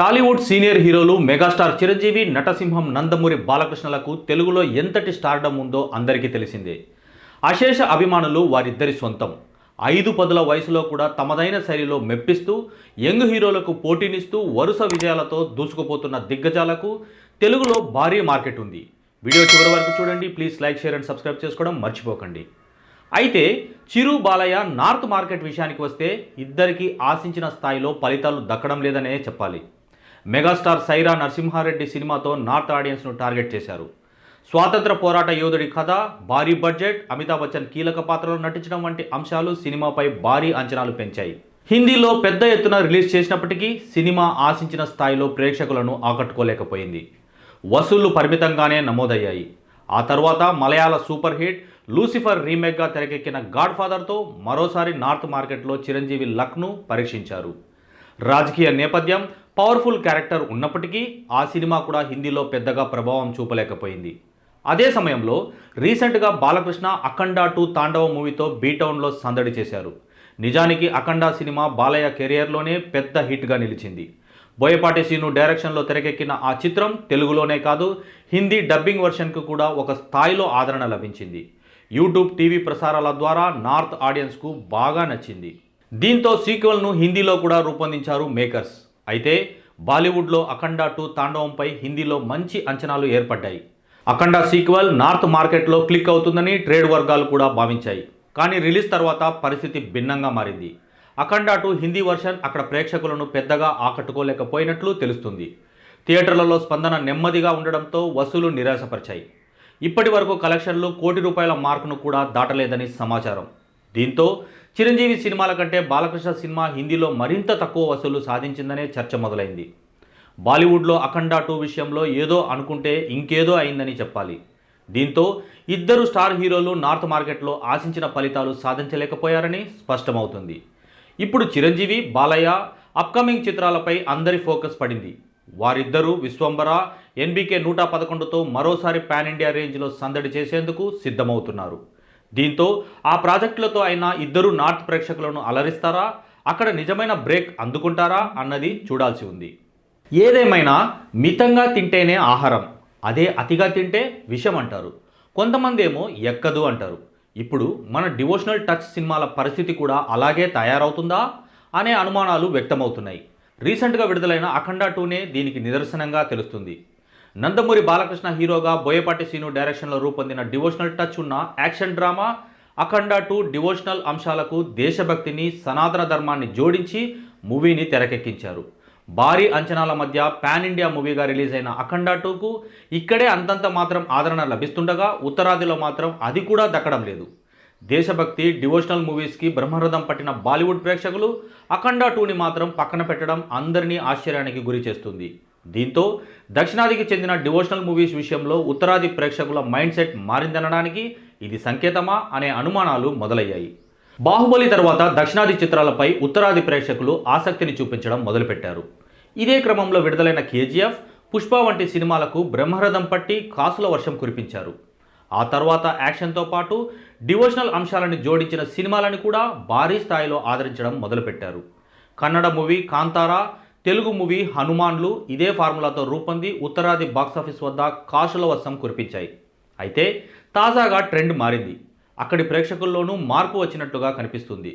Tollywood senior heroes megastar Chiranjeevi నటసింహం Nandamuri బాలకృష్ణలకు తెలుగులో ఎంతటి స్టార్డమ్ ఉందో అందరికీ తెలిసిందే. అశేష అభిమానులు వారిద్దరి సొంతం. ఐదు పదుల వయసులో కూడా తమదైన శైలిలో మెప్పిస్తూ యంగ్ హీరోలకు పోటీనిస్తూ వరుస విజయాలతో దూసుకుపోతున్న దిగ్గజాలకు తెలుగులో భారీ మార్కెట్ ఉంది. వీడియో చివరి వరకు చూడండి. Please like share and subscribe చేసుకోవడం మర్చిపోకండి. అయితే చిరు బాలయ్య నార్త్ మార్కెట్ విషయానికి వస్తే ఇద్దరికీ ఆశించిన స్థాయిలో ఫలితాలు దక్కడం లేదనే చెప్పాలి. మెగాస్టార్ సైరా నరసింహారెడ్డి సినిమాతో నార్త్ ఆడియన్స్ను టార్గెట్ చేశారు. స్వాతంత్ర పోరాట యోధుడి కథ భారీ బడ్జెట్ అమితాబ్ బచ్చన్ కీలక పాత్రలో నటించడం వంటి అంశాలు సినిమాపై భారీ అంచనాలు పెంచాయి. హిందీలో పెద్ద ఎత్తున రిలీజ్ చేసినప్పటికీ సినిమా ఆశించిన స్థాయిలో ప్రేక్షకులను ఆకట్టుకోలేకపోయింది. వసూళ్ళు పరిమితంగానే నమోదయ్యాయి. ఆ తర్వాత మలయాళ సూపర్ హిట్ లూసిఫర్ రీమేక్గా తెరకెక్కిన గాడ్ ఫాదర్తో మరోసారి నార్త్ మార్కెట్లో చిరంజీవి లక్ను పరీక్షించారు. రాజకీయ నేపథ్యం పవర్ఫుల్ క్యారెక్టర్ ఉన్నప్పటికీ ఆ సినిమా కూడా హిందీలో పెద్దగా ప్రభావం చూపలేకపోయింది. అదే సమయంలో రీసెంట్గా బాలకృష్ణ అఖండ టూ తాండవ మూవీతో బీటౌన్లో సందడి చేశారు. నిజానికి అఖండ సినిమా బాలయ్య కెరియర్లోనే పెద్ద హిట్గా నిలిచింది. బోయపాటి సీను డైరెక్షన్లో తెరకెక్కిన ఆ చిత్రం తెలుగులోనే కాదు హిందీ డబ్బింగ్ వెర్షన్కు కూడా ఒక స్థాయిలో ఆదరణ లభించింది. యూట్యూబ్ టీవీ ప్రసారాల ద్వారా నార్త్ ఆడియన్స్కు బాగా నచ్చింది. దీంతో సీక్వెల్ను హిందీలో కూడా రూపొందించారు మేకర్స్. అయితే బాలీవుడ్లో అఖండ టూ తాండవంపై హిందీలో మంచి అంచనాలు ఏర్పడ్డాయి. అఖండ సీక్వెల్ నార్త్ మార్కెట్లో క్లిక్ అవుతుందని ట్రేడ్ వర్గాలు కూడా భావించాయి. కానీ రిలీజ్ తర్వాత పరిస్థితి భిన్నంగా మారింది. అఖండ టూ హిందీ వర్షన్ అక్కడ ప్రేక్షకులను పెద్దగా ఆకట్టుకోలేకపోయినట్లు తెలుస్తుంది. థియేటర్లలో స్పందన నెమ్మదిగా ఉండడంతో వసూలు నిరాశపరిచాయి. ఇప్పటి వరకు కలెక్షన్లు కోటి రూపాయల మార్కును కూడా దాటలేదని సమాచారం. దీంతో చిరంజీవి సినిమాల కంటే బాలకృష్ణ సినిమా హిందీలో మరింత తక్కువ వసూలు సాధించిందనే చర్చ మొదలైంది. బాలీవుడ్లో అఖండ టూ విషయంలో ఏదో అనుకుంటే ఇంకేదో అయిందని చెప్పాలి. దీంతో ఇద్దరు స్టార్ హీరోలు నార్త్ మార్కెట్లో ఆశించిన ఫలితాలు సాధించలేకపోయారని స్పష్టమవుతుంది. ఇప్పుడు చిరంజీవి బాలయ్య అప్కమింగ్ చిత్రాలపై అందరి ఫోకస్ పడింది. వారిద్దరూ విశ్వంబర ఎన్బికే నూట పదకొండుతో మరోసారి పాన్ ఇండియా రేంజ్లో సందడి చేసేందుకు సిద్ధమవుతున్నారు. దీంతో ఆ ప్రాజెక్టులతో అయినా ఇద్దరు నార్త్ ప్రేక్షకులను అలరిస్తారా? అక్కడ నిజమైన బ్రేక్ అందుకుంటారా? అన్నది చూడాల్సి ఉంది. ఏదేమైనా మితంగా తింటేనే ఆహారం అదే అతిగా తింటే విషం అంటారు. కొంతమంది ఏమో ఎక్కదు అంటారు. ఇప్పుడు మన డివోషనల్ టచ్ సినిమాల పరిస్థితి కూడా అలాగే తయారవుతుందా? అనే అనుమానాలు వ్యక్తమవుతున్నాయి. రీసెంట్గా విడుదలైన అఖండ టూనే దీనికి నిదర్శనంగా తెలుస్తుంది. నందమూరి బాలకృష్ణ హీరోగా బోయపాటి సీను డైరెక్షన్లో రూపొందిన డివోషనల్ టచ్ ఉన్న action drama Akhanda two devotional అంశాలకు దేశభక్తిని సనాతన ధర్మాన్ని జోడించి మూవీని తెరకెక్కించారు. భారీ అంచనాల మధ్య పాన్ ఇండియా మూవీగా రిలీజ్ అయిన అఖండ టూకు ఇక్కడే అంతంత మాత్రం ఆదరణ లభిస్తుండగా ఉత్తరాదిలో మాత్రం అది కూడా దక్కడం లేదు. దేశభక్తి డివోషనల్ మూవీస్కి బ్రహ్మరథం పట్టిన బాలీవుడ్ ప్రేక్షకులు అఖండ టూని మాత్రం పక్కన పెట్టడం అందరినీ ఆశ్చర్యానికి గురి చేస్తుంది. దీంతో దక్షిణాదికి చెందిన డివోషనల్ మూవీస్ విషయంలో ఉత్తరాది ప్రేక్షకుల మైండ్ సెట్ మారిందనడానికి ఇది సంకేతమా అనే అనుమానాలు మొదలయ్యాయి. బాహుబలి తర్వాత దక్షిణాది చిత్రాలపై ఉత్తరాది ప్రేక్షకులు ఆసక్తిని చూపించడం మొదలుపెట్టారు. ఇదే క్రమంలో విడుదలైన కేజీఎఫ్ పుష్ప వంటి సినిమాలకు బ్రహ్మరథం పట్టి కాసుల వర్షం కురిపించారు. ఆ తర్వాత యాక్షన్తో పాటు డివోషనల్ అంశాలను జోడించిన సినిమాలను కూడా భారీ స్థాయిలో ఆదరించడం మొదలుపెట్టారు. కన్నడ మూవీ కాంతారా తెలుగు మూవీ హనుమాన్లు ఇదే ఫార్ములాతో రూపొంది ఉత్తరాది బాక్సాఫీస్ వద్ద కాసుల వర్షం కురిపించాయి. అయితే తాజాగా ట్రెండ్ మారింది. అక్కడి ప్రేక్షకుల్లోనూ మార్పు వచ్చినట్టుగా కనిపిస్తుంది.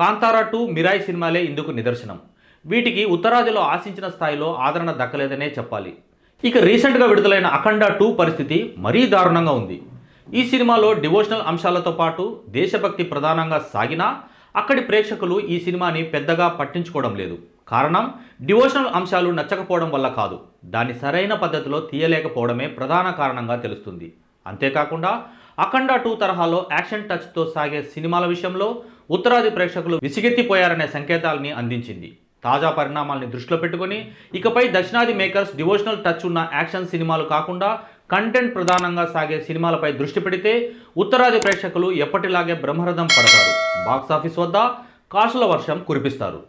కాంతారా టూ మిరాయి సినిమాలే ఇందుకు నిదర్శనం. వీటికి ఉత్తరాదిలో ఆశించిన స్థాయిలో ఆదరణ దక్కలేదనే చెప్పాలి. ఇక రీసెంట్గా విడుదలైన అఖండ టూ పరిస్థితి మరీ దారుణంగా ఉంది. ఈ సినిమాలో డివోషనల్ అంశాలతో పాటు దేశభక్తి ప్రధానంగా సాగినా అక్కడి ప్రేక్షకులు ఈ సినిమాని పెద్దగా పట్టించుకోవడం లేదు. కారణం డివోషనల్ అంశాలు నచ్చకపోవడం వల్ల కాదు. దాన్ని సరైన పద్ధతిలో తీయలేకపోవడమే ప్రధాన కారణంగా తెలుస్తుంది. అంతేకాకుండా అఖండ టూ తరహాలో యాక్షన్ టచ్తో సాగే సినిమాల విషయంలో ఉత్తరాది ప్రేక్షకులు విసిగెత్తిపోయారనే సంకేతాలని అందించింది. తాజా పరిణామాల్ని దృష్టిలో పెట్టుకుని ఇకపై దక్షిణాది మేకర్స్ డివోషనల్ టచ్ ఉన్న యాక్షన్ సినిమాలు కాకుండా కంటెంట్ ప్రధానంగా సాగే సినిమాలపై దృష్టి పెడితే ఉత్తరాది ప్రేక్షకులు ఎప్పటిలాగే బ్రహ్మరథం పడతారు. బాక్సాఫీస్ వద్ద కాసుల వర్షం కురిపిస్తారు.